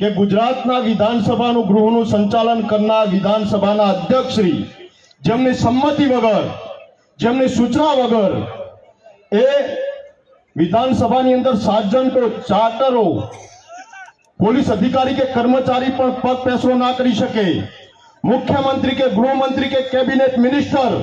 કે ગુજરાતના વિધાનસભાનું ગૃહનું સંચાલન કરનાર વિધાનસભાના અધ્યક્ષશ્રી, જેમની સંમતિ વગર, જેમની સૂચના વગર એ વિધાનસભાની અંદર સાત સાર્જન્ટો ચાર્ટરો પોલીસ અધિકારી કે કર્મચારી પણ પગ પેસરો ના કરી શકે, મુખ્યમંત્રી કે ગૃહમંત્રી કે કેબિનેટ મિનિસ્ટર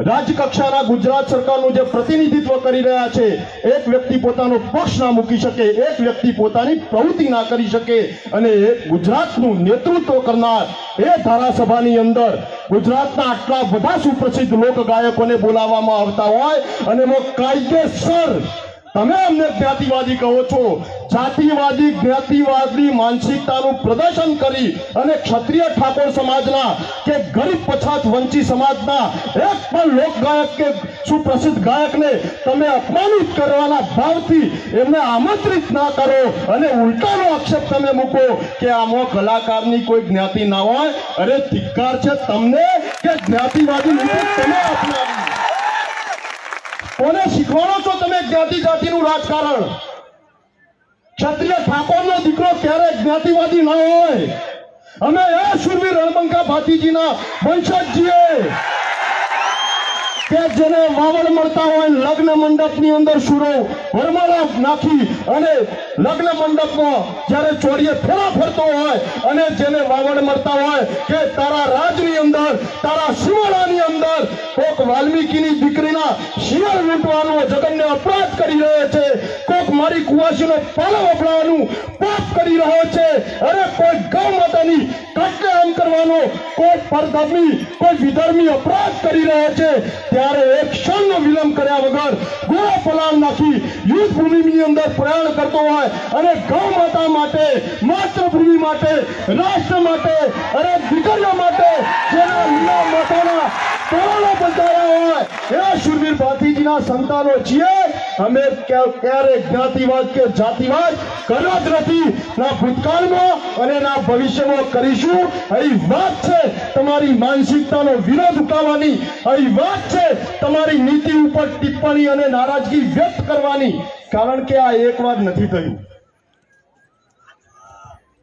રાજ્યકક્ષાના ગુજરાત સરકારનું જે પ્રતિનિધિત્વ કરી રહ્યા છે, એક વ્યક્તિ પોતાનો પક્ષ ના મૂકી શકે, એક વ્યક્તિ પોતાની પ્રવૃત્તિ ના કરી શકે અને ગુજરાતનું નેતૃત્વ કરનાર એ ધારાસભાની અંદર ગુજરાતના આટલા બધા સુપ્રસિદ્ધ લોક ગાયકોને બોલાવવામાં આવતા હોય અને કાયદેસર તમે અમને જ્ઞાતિવાદી કહો છો જાતિવાદી, જ્ઞાતિવાદની માનસિકતાનું પ્રદર્શન કરી અને ક્ષત્રિય ઠાકોર સમાજના કે ગરીબ પછાત વંચી સમાજના એક પણ લોકગાયક કે સુપ્રસિદ્ધ ગાયકને તમે અપમાનિત કરવાના ભાવથી એમને આમંત્રિત ના કરો અને ઉલટાનો આક્ષેપ તમે મૂકો કે આમાં કલાકારની કોઈ જ્ઞાતિ ના હોય. અરે, ધિક્કાર છે તમને કે જ્ઞાતિવાદી તમે અપનાવી કોને શીખવાડો છો તમે જ્ઞાતિ જાતિનું રાજકારણ? ક્ષત્રિય ઠાકોરનો દીકરો ક્યારે જ્ઞાતિવાદી ન હોય? અમે એ શુરવીર રણબંકા ભાતીજીના વંશજ છીએ જેને વાવડ મળતા હોય લગ્ન મંડપની અંદર સુરો વરમાળા નાખી અને લગ્ન મંડપમાં જ્યારે ચોરીએ ફેરા ફરતો હોય અને જેને વાવડ મળતા હોય કે તારા રાજની અંદર તારા અંદર કોક વાલ્મીકીની દીકરીના શિવર લૂંટવાનો જગનને અપરાધ કરી રહ્યો છે. કોક મારી કુવાસીનો પાલો વપરાવાનું પાપ કરી રહ્યો છે. અરે કોઈ ગૌ માતાની કટલેઆમ કરવાનો કોઈ પરધર્મી કોઈ વિધર્મી અપરાધ કરી રહ્યો છે. ત્યારે એક ક્ષણનો વિલંબ કર્યા વગર ગોળા પલાણ નાખી યુદ્ધ ભૂમિની અંદર પ્રયાણ કરતો હોય અને ગૌ માતા માટે, માતૃભૂમિ માટે, રાષ્ટ્ર માટે, અરે દીકરીઓ માટે જેના વિરોધ ઉઠાવવાની. અહીં વાત છે. તમારી નીતિ ઉપર ટિપ્પણી અને નારાજગી વ્યક્ત કરવાની. કારણ કે આ એક વાર નથી થયું.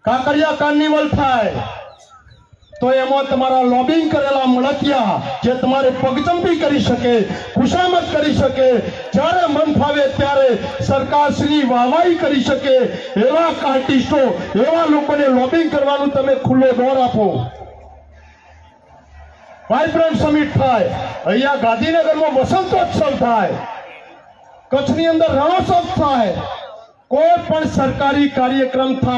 કાંકરિયા કાર્નિવલ થાય. તો એમાં તમારા લોબિંગ કરેલા મળતિયા જે તમારે પગચંપી કરી શકે ખુશામત કરી શકે, જ્યારે મન ફાવે ત્યારે સરકારશ્રી વાહવાહી કરી શકે, એવા આર્ટિસ્ટો, એવા લોકોને લોબિંગ કરવાનું તમે ખુલ્લો દોર આપો. વાઇબ્રન્ટ સમિટ થાય, અહીંયા ગાંધીનગરમાં વસંતોત્સવ થાય, કચ્છની અંદર રણોત્સવ થાય, કોઈ પણ સરકારી કાર્યક્રમ થાય.